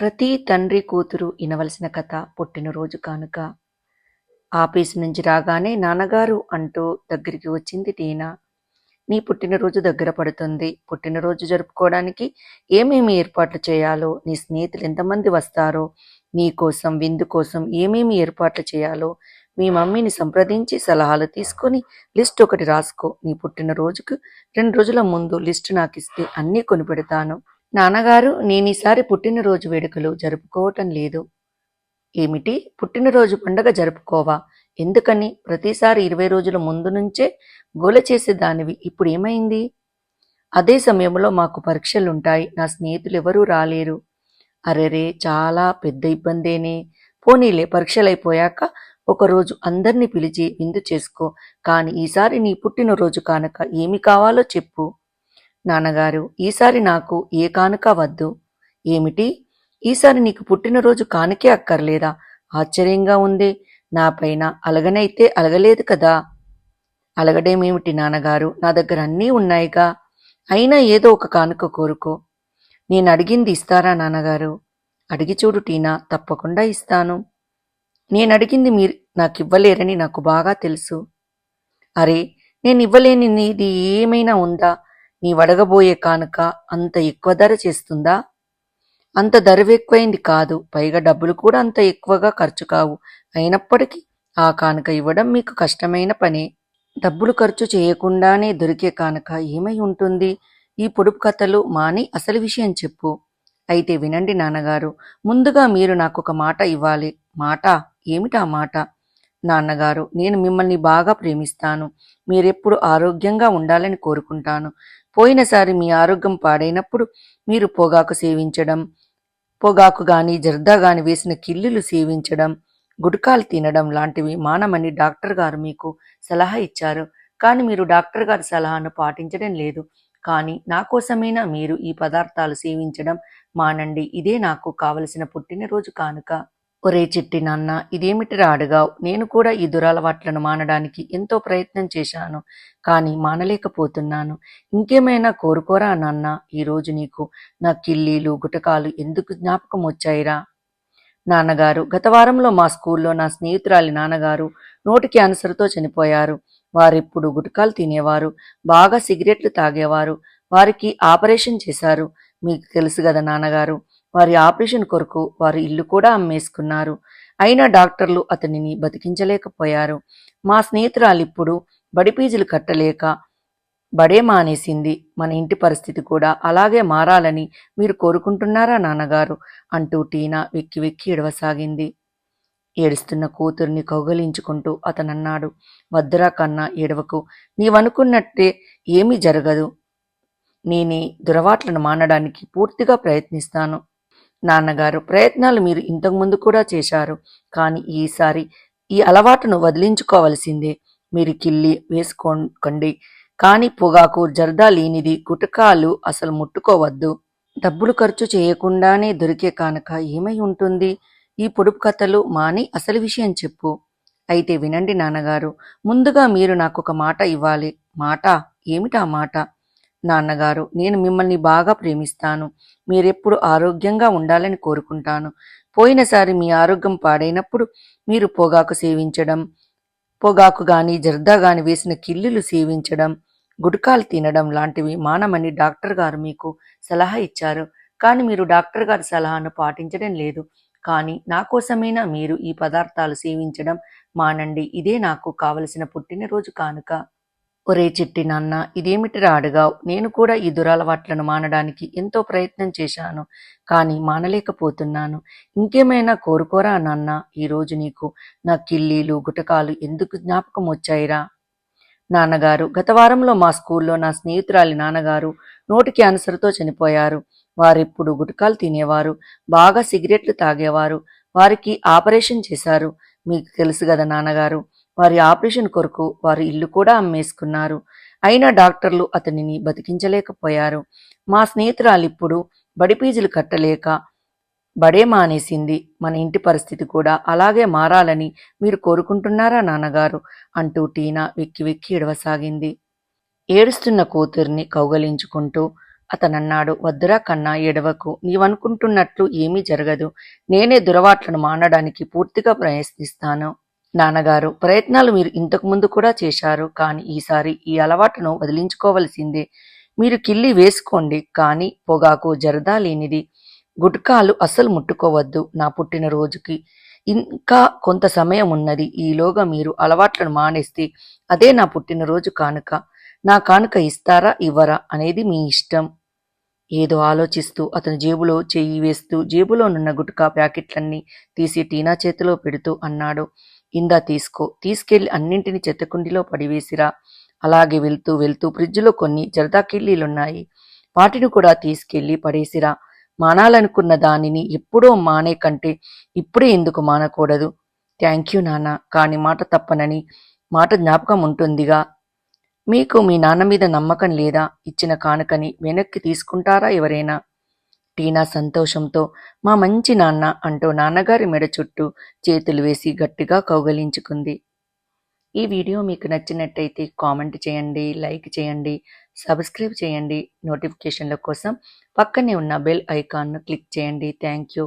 ప్రతి తండ్రి కూతురు వినవలసిన కథ పుట్టినరోజు కానుక. ఆఫీసు నుంచి రాగానే నాన్నగారు అంటూ దగ్గరికి వచ్చింది టీనా. నీ పుట్టినరోజు దగ్గర పడుతుంది. పుట్టినరోజు జరుపుకోవడానికి ఏమేమి ఏర్పాట్లు చేయాలో నీ స్నేహితులు ఎంతమంది వస్తారో నీ కోసం విందు కోసం ఏమేమి ఏర్పాట్లు చేయాలో మీ మమ్మీని సంప్రదించి సలహాలు తీసుకొని లిస్ట్ ఒకటి రాసుకో. నీ పుట్టినరోజుకు రెండు రోజుల ముందు లిస్ట్ నాకు ఇస్తే అన్నీ కొనిపెడతాను. నాన్నగారు నేను ఈసారి పుట్టినరోజు వేడుకలు జరుపుకోవటం లేదు. ఏమిటి? పుట్టినరోజు పండగ జరుపుకోవా? ఎందుకని? ప్రతిసారి ఇరవై రోజుల ముందు నుంచే గోల చేసేదానివి ఇప్పుడు ఏమైంది? అదే సమయంలో మాకు పరీక్షలుంటాయి. నా స్నేహితులు ఎవరూ రాలేరు. అరెరే చాలా పెద్ద ఇబ్బందేనే. పోనీలే పరీక్షలైపోయాక ఒకరోజు అందరినీ పిలిచి విందు చేసుకో. కానీ ఈసారి నీ పుట్టినరోజు కానక ఏమి కావాలో చెప్పు. నాన్నగారు ఈసారి నాకు ఏ కానుక వద్దు. ఏమిటి? ఈసారి నీకు పుట్టినరోజు కానుకే అక్కర్లేదా? ఆశ్చర్యంగా ఉంది. నా పైన అలగనైతే అలగలేదు కదా? అలగడేమేమిటి నాన్నగారు? నా దగ్గర అన్నీ ఉన్నాయిగా. అయినా ఏదో ఒక కానుక కోరుకో. నేను అడిగింది ఇస్తారా నాన్నగారు? అడిగి చూడు టీనా తప్పకుండా ఇస్తాను. నేను అడిగింది మీరు నాకు ఇవ్వలేరని నాకు బాగా తెలుసు. అరే నేను ఇవ్వలేనిది ఏమైనా ఉందా? నీ వడగబోయే కానుక అంత ఎక్కువ ధర చేస్తుందా? అంత ధరవెక్కువైంది కాదు. పైగా డబ్బులు కూడా అంత ఎక్కువగా ఖర్చు కావు. అయినప్పటికీ ఆ కానుక ఇవ్వడం మీకు కష్టమైన పనే. డబ్బులు ఖర్చు చేయకుండానే దొరికే కానుక ఏమై ఉంటుంది? ఈ పొడుపు కథలు మాని అసలు విషయం చెప్పు. అయితే వినండి నాన్నగారు ముందుగా మీరు నాకు ఒక మాట ఇవ్వాలి. మాట? ఏమిటా మాట? నాన్నగారు నేను మిమ్మల్ని బాగా ప్రేమిస్తాను. మీరెప్పుడు ఆరోగ్యంగా ఉండాలని కోరుకుంటాను. పోయినసారి మీ ఆరోగ్యం పాడైనప్పుడు మీరు పొగాకు సేవించడం పొగాకు గాని జర్దా గాని వేసిన కిల్లులు సేవించడం గుట్కాలు తినడం లాంటివి మానమని డాక్టర్ గారు మీకు సలహా ఇచ్చారు. కానీ మీరు డాక్టర్ గారి సలహాను పాటించడం లేదు. కానీ నా కోసమైనా మీరు ఈ పదార్థాలు సేవించడం మానండి. ఇదే నాకు కావలసిన పుట్టినరోజు కానుక. ఒరే చిట్టి నాన్న ఇదేమిటిరా అడగావు? నేను కూడా ఈ దురలవాట్లను మానడానికి ఎంతో ప్రయత్నం చేశాను కానీ మానలేకపోతున్నాను. ఇంకేమైనా కోరుకోరా నాన్న? ఈరోజు నీకు నా కిల్లీలు గుటకాలు ఎందుకు జ్ఞాపకం వచ్చాయిరా నాన్నగారు గత వారంలో మా స్కూల్లో నా స్నేహితురాలి నాన్నగారు నోటి క్యాన్సర్తో చనిపోయారు. వారిప్పుడు గుటకాలు తినేవారు బాగా సిగరెట్లు తాగేవారు వారికి ఆపరేషన్ చేశారు. మీకు తెలుసు కదా నాన్నగారు వారి ఆపరేషన్ కొరకు వారి ఇల్లు కూడా అమ్మేసుకున్నారు. అయినా డాక్టర్లు అతనిని బతికించలేకపోయారు. మా స్నేహితురాలు ఇప్పుడు బడి కట్టలేక బడే మానేసింది. మన ఇంటి పరిస్థితి కూడా అలాగే మారాలని మీరు కోరుకుంటున్నారా నాన్నగారు? అంటూ టీనా వెక్కి వెక్కి ఎడవసాగింది ఏడుస్తున్న కూతుర్ని కౌగలించుకుంటూ అతనన్నాడు. వద్దురా కన్నా ఏడవకు. నీవనుకున్నట్టే ఏమీ జరగదు. నేనే దురవాట్లను మానడానికి పూర్తిగా ప్రయత్నిస్తాను. నాన్నగారు ప్రయత్నాలు మీరు ఇంతకుముందు కూడా చేశారు. కానీ ఈసారి ఈ అలవాటును వదిలించుకోవలసిందే. మీరు కిల్లి వేసుకోకండి కానీ పొగాకు జర్దా లేనిది గుటకాలు అసలు ముట్టుకోవద్దు. డబ్బులు ఖర్చు చేయకుండానే దొరికే కానుక ఏమై ఉంటుంది? ఈ పొడుపు కథలు మాని అసలు విషయం చెప్పు. అయితే వినండి నాన్నగారు ముందుగా మీరు నాకు ఒక మాట ఇవ్వాలి. మాట? ఏమిటా మాట? నాన్నగారు నేను మిమ్మల్ని బాగా ప్రేమిస్తాను. మీరెప్పుడు ఆరోగ్యంగా ఉండాలని కోరుకుంటాను. పోయినసారి మీ ఆరోగ్యం పాడైనప్పుడు మీరు పొగాకు సేవించడం పొగాకు గాని జర్దా గాని వేసిన కిల్లులు సేవించడం గుట్కాలు తినడం లాంటివి మానమని డాక్టర్ గారు మీకు సలహా ఇచ్చారు. కానీ మీరు డాక్టర్ గారి సలహాను పాటించడం లేదు. కానీ నా కోసమైనా మీరు ఈ పదార్థాలు సేవించడం మానండి. ఇదే నాకు కావలసిన పుట్టినరోజు కానుక. ఒరే చిట్టి నాన్న ఇదేమిటిరా అడగావు? నేను కూడా ఈ దురలవాట్లను మానడానికి ఎంతో ప్రయత్నం చేశాను కానీ మానలేకపోతున్నాను. ఇంకేమైనా కోరుకోరా నాన్న? ఈరోజు నీకు నా కిల్లీలు గుటకాలు ఎందుకు జ్ఞాపకం వచ్చాయిరా? నాన్నగారు గత వారంలో మా స్కూల్లో నా స్నేహితురాలి నాన్నగారు నోటి క్యాన్సర్తో చనిపోయారు. వారెప్పుడు గుటకాలు తినేవారు బాగా సిగరెట్లు తాగేవారు. వారికి ఆపరేషన్ చేశారు. మీకు తెలుసు కదా నాన్నగారు వారి ఆపరేషన్ కొరకు వారి ఇల్లు కూడా అమ్మేసుకున్నారు. అయినా డాక్టర్లు అతనిని బతికించలేకపోయారు. మా స్నేహితురాలు ఇప్పుడు బడి కట్టలేక బడే మానేసింది. మన ఇంటి పరిస్థితి కూడా అలాగే మారాలని మీరు కోరుకుంటున్నారా నాన్నగారు? అంటూ టీనా వెక్కి వెక్కి ఇడవసాగింది ఏడుస్తున్న కూతుర్ని కౌగలించుకుంటూ అతనన్నాడు వద్దురా కన్నా ఎడవకు నీవనుకుంటున్నట్లు ఏమీ జరగదు. నేనే దురవాట్లను మానడానికి పూర్తిగా ప్రయత్నిస్తాను. నాన్నగారు ప్రయత్నాలు మీరు ఇంతకు ముందు కూడా చేశారు కానీ ఈసారి ఈ అలవాటును వదిలించుకోవలసిందే. మీరు కిల్లి వేసుకోండి కానీ పొగాకు జరదా లేనిది. గుట్కాలు అస్సలు ముట్టుకోవద్దు నా పుట్టినరోజుకి. ఇంకా కొంత సమయం ఉన్నది ఈలోగా మీరు అలవాట్లను మానేస్తే అదే నా పుట్టినరోజు కానుక. నా కానుక ఇస్తారా ఇవ్వరా అనేది మీ ఇష్టం. ఏదో ఆలోచిస్తూ అతను జేబులో చెయ్యి వేస్తూ జేబులోనున్న గుట్కా ప్యాకెట్లన్నీ తీసి టీనా చేతిలో పెడుతూ అన్నాడు. ఇందా తీసుకో. తీసుకెళ్ళి అన్నింటినీ చెత్తకుండిలో పడివేసిరా. అలాగే వెళ్తూ వెళ్తూ ఫ్రిడ్జ్లో కొన్ని జరదాకిళ్ళీలున్నాయి. వాటిని కూడా తీసుకెళ్ళి పడేసిరా. మానాలనుకున్న దానిని ఎప్పుడో మానే కంటే ఇప్పుడే ఎందుకు మానకూడదు? థ్యాంక్ యూ నాన్న. కాని మాట తప్పనని మాట జ్ఞాపకం ఉంటుందిగా. మీకు మీ నాన్న మీద నమ్మకం లేదా? ఇచ్చిన కానుకని వెనక్కి తీసుకుంటారా ఎవరైనా? టీనా సంతోషంతో మా మంచి నాన్న అంటూ నాన్నగారి మెడ చుట్టూ చేతులు వేసి గట్టిగా కౌగలించుకుంది. ఈ వీడియో మీకు నచ్చినట్టయితే కామెంట్ చేయండి లైక్ చేయండి సబ్స్క్రైబ్ చేయండి. నోటిఫికేషన్ల కోసం పక్కనే ఉన్న బెల్ ఐకాన్ను క్లిక్ చేయండి. Thank you.